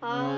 아,